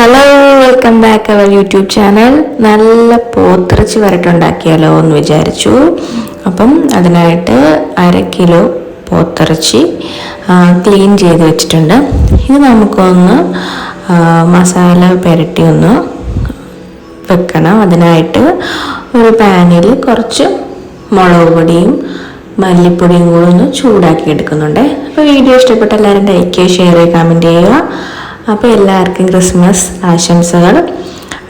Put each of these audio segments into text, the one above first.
Hello welcome back our YouTube channel നല്ല പോത്തിറച്ചി വരട്ടുണ്ടാക്കിയാലോ എന്ന് വിചാരിച്ചു. അപ്പം അതിനായിട്ട് അര കിലോ പോത്തിറച്ചി ക്ലീൻ ചെയ്ത് വെച്ചിട്ടുണ്ട്. ഇത് നമുക്കൊന്ന് മസാല പുരട്ടി ഒന്ന് വെക്കണം. അതിനായിട്ട് ഒരു പാനിൽ കുറച്ച് മുളക് പൊടിയും മല്ലിപ്പൊടിയും കൂടെ ഒന്ന് ചൂടാക്കി എടുക്കുന്നുണ്ട്. അപ്പോൾ വീഡിയോ ഇഷ്ടപ്പെട്ട എല്ലാവരും ലൈക്ക് ചെയ്യുക ഷെയർ ചെയ്യുക കമന്റ് ചെയ്യുക. അപ്പോൾ എല്ലാവർക്കും ക്രിസ്മസ് ആശംസകൾ.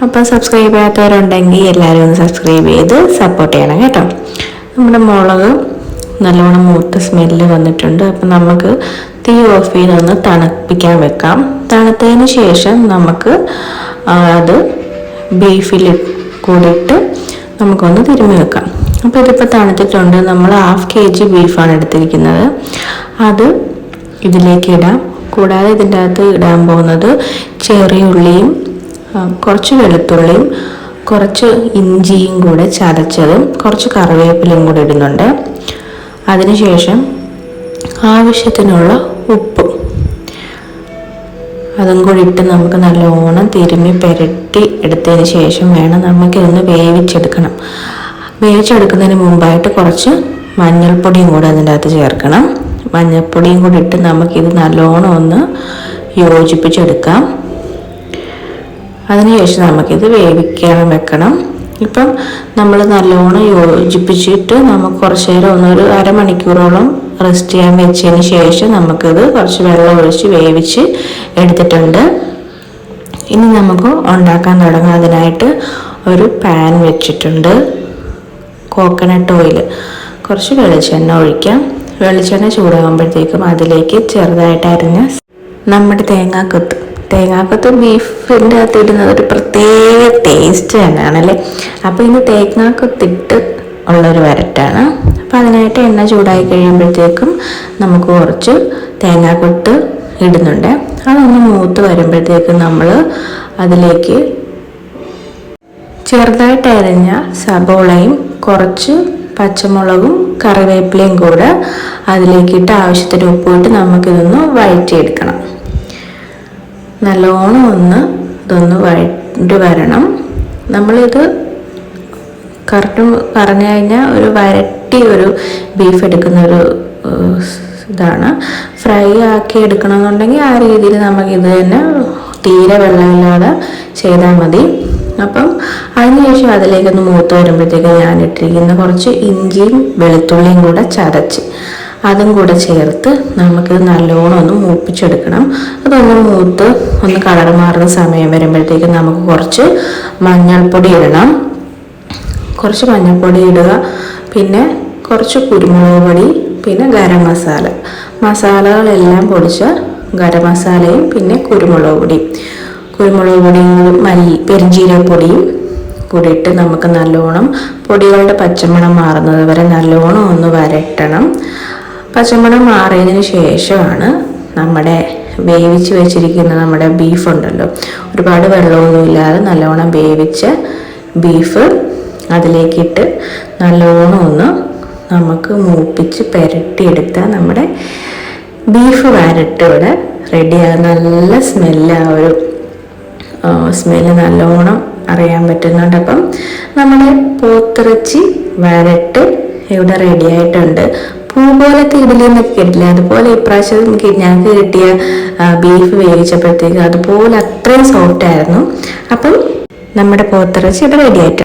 അപ്പോൾ സബ്സ്ക്രൈബ് ചെയ്യാത്തവരുണ്ടെങ്കിൽ എല്ലാവരും ഒന്ന് സബ്സ്ക്രൈബ് ചെയ്ത് സപ്പോർട്ട് ചെയ്യണം കേട്ടോ. നമ്മുടെ മുളക് നല്ലവണ്ണം മൂത്ത സ്മെല്ല് വന്നിട്ടുണ്ട്. അപ്പം നമുക്ക് തീ ഓഫ് ചെയ്ത് ഒന്ന് തണുപ്പിക്കാൻ വെക്കാം. തണുത്തതിന് ശേഷം നമുക്ക് അത് ബീഫിൽ കൂടിയിട്ട് നമുക്കൊന്ന് തിരുമ്മി വെക്കാം. അപ്പോൾ ഇതിപ്പോൾ തണുത്തിട്ടുണ്ട്. നമ്മൾ ഹാഫ് കെ ജി ബീഫാണ് എടുത്തിരിക്കുന്നത്. അത് ഇതിലേക്ക് ഇടാം. കൂടാതെ ഇതിന്റെ അകത്ത് ഇടാൻ പോകുന്നത് ചെറിയ ഉള്ളിയും കുറച്ച് വെളുത്തുള്ളിയും കുറച്ച് ഇഞ്ചിയും കൂടെ ചതച്ചതും കുറച്ച് കറിവേപ്പിലയും കൂടെ ഇടുന്നുണ്ട്. അതിനുശേഷം ആവശ്യത്തിനുള്ള ഉപ്പ്. അതും കൂടി ഇട്ട് നമുക്ക് നല്ലോണം തിരുമ്മി പുരട്ടി എടുത്തതിന് ശേഷം വേണം നമുക്കിതൊന്ന് വേവിച്ചെടുക്കണം. വേവിച്ചെടുക്കുന്നതിന് മുമ്പായിട്ട് കുറച്ച് മഞ്ഞൾപ്പൊടിയും കൂടെ അതിന്റെ അകത്ത് ചേർക്കണം. മഞ്ഞൾപ്പൊടിയും കൂടി ഇട്ട് നമുക്കിത് നല്ലോണം ഒന്ന് യോജിപ്പിച്ചെടുക്കാം. അതിനുശേഷം നമുക്കിത് വേവിക്കാൻ വെക്കണം. ഇപ്പം നമ്മൾ നല്ലോണം യോജിപ്പിച്ചിട്ട് നമുക്ക് കുറച്ച് നേരം ഒന്നൊരു അരമണിക്കൂറോളം റെസ്റ്റ് ചെയ്യാൻ വെച്ചതിന് ശേഷം നമുക്കിത് കുറച്ച് വെള്ളം ഒഴിച്ച് വേവിച്ച് എടുത്തിട്ടുണ്ട്. ഇനി നമുക്ക് ഉണ്ടാക്കാൻ തുടങ്ങാം. അതിനായിട്ട് ഒരു പാൻ വെച്ചിട്ടുണ്ട്. Coconut oil. കുറച്ച് വെളിച്ചെണ്ണ ഒഴിക്കാം. വെളിച്ചെണ്ണ ചൂടാകുമ്പോഴത്തേക്കും അതിലേക്ക് ചെറുതായിട്ട് അരിഞ്ഞ നമ്മുടെ തേങ്ങാക്കൊത്ത്. തേങ്ങാക്കൊത്ത് ബീഫിന്റെ അകത്ത് ഇടുന്നത് ഒരു പ്രത്യേക ടേസ്റ്റ് തന്നെയാണ് അല്ലേ? അപ്പോൾ ഇന്ന് തേങ്ങാക്കൊത്തിട്ട് ഉള്ളൊരു വരട്ടാണ്. അപ്പം അതിനായിട്ട് എണ്ണ ചൂടായി കഴിയുമ്പോഴത്തേക്കും നമുക്ക് കുറച്ച് തേങ്ങാക്കൊത്ത് ഇടുന്നുണ്ട്. അതൊന്ന് മൂത്ത് വരുമ്പോഴത്തേക്കും നമ്മൾ അതിലേക്ക് ചെറുതായിട്ട് അരിഞ്ഞ സബോളയും കുറച്ച് പച്ചമുളകും കറിവേപ്പിലയും കൂടെ അതിലേക്കിട്ട് ആവശ്യത്തിന് ഉപ്പിട്ട് നമുക്കിതൊന്ന് വഴറ്റിയെടുക്കണം. നല്ലോണം ഒന്ന് ഇതൊന്ന് വഴറ്റി വരണം. നമ്മളിത് കറക്റ്റ് പറഞ്ഞു കഴിഞ്ഞാൽ ഒരു വരട്ടി ഒരു ബീഫ് എടുക്കുന്ന ഒരു ഇതാണ്. ഫ്രൈ ആക്കി എടുക്കണമെന്നുണ്ടെങ്കിൽ ആ രീതിയിൽ നമുക്കിത് തന്നെ തീരെ വെള്ളമില്ലാതെ ചെയ്താൽ മതി. അപ്പം അതിനുശേഷം അതിലേക്കൊന്ന് മൂത്ത് വരുമ്പോഴത്തേക്ക് ഞാൻ ഇട്ടിരിക്കുന്ന കുറച്ച് ഇഞ്ചിയും വെളുത്തുള്ളിയും കൂടെ ചതച്ച് അതും കൂടെ ചേർത്ത് നമുക്ക് നല്ലോണം ഒന്ന് മൂപ്പിച്ചെടുക്കണം. അതൊന്ന് മൂത്ത് ഒന്ന് കളർ മാറുന്ന സമയം വരുമ്പോഴത്തേക്ക് നമുക്ക് കുറച്ച് മഞ്ഞൾപ്പൊടി ഇടണം. കുറച്ച് മഞ്ഞൾപ്പൊടി ഇടുക. പിന്നെ കുറച്ച് കുരുമുളക് പൊടി പിന്നെ ഗരം മസാല. മസാലകളെല്ലാം പൊടിച്ച ഗരം മസാലയും പിന്നെ കുരുമുളക് പൊടിയും. കുരുമുളക് പൊടിയും മല്ലി പെരിഞ്ജീരകപ്പൊടിയും കൂടി ഇട്ട് നമുക്ക് നല്ലോണം പൊടികളുടെ പച്ചമണം മാറുന്നത് വരെ നല്ലോണം ഒന്ന് വരട്ടണം. പച്ചമണം മാറിയതിന് ശേഷമാണ് നമ്മുടെ വേവിച്ച് വെച്ചിരിക്കുന്ന നമ്മുടെ ബീഫ് ഉണ്ടല്ലോ. ഒരുപാട് വെള്ളമൊന്നും ഇല്ലാതെ നല്ലോണം വേവിച്ച് ബീഫ് അതിലേക്കിട്ട് നല്ലോണം ഒന്ന് നമുക്ക് മൂപ്പിച്ച് പുരട്ടിയെടുത്താൽ നമ്മുടെ ബീഫ് വരട്ട് ഇവിടെ റെഡിയാകും നല്ല സ്മെല്ല് ഒരു സ്മെല്ല് നല്ലോണം അറിയാൻ പറ്റുന്നുണ്ട്. അപ്പം നമ്മുടെ പോത്തിറച്ചി വരട്ട് ഇവിടെ റെഡി ആയിട്ടുണ്ട്. പൂ പോലത്തെ ഇഡലി എന്നൊക്കെ കിട്ടില്ല അതുപോലെ ഇപ്രാവശ്യം ഞങ്ങൾക്ക് കിട്ടിയ ബീഫ് വേവിച്ചപ്പോഴത്തേക്ക് അതുപോലെ അത്രയും സോഫ്റ്റ് ആയിരുന്നു. അപ്പം നമ്മുടെ പോത്തിറച്ചി ഇവിടെ റെഡി ആയിട്ടുണ്ട്.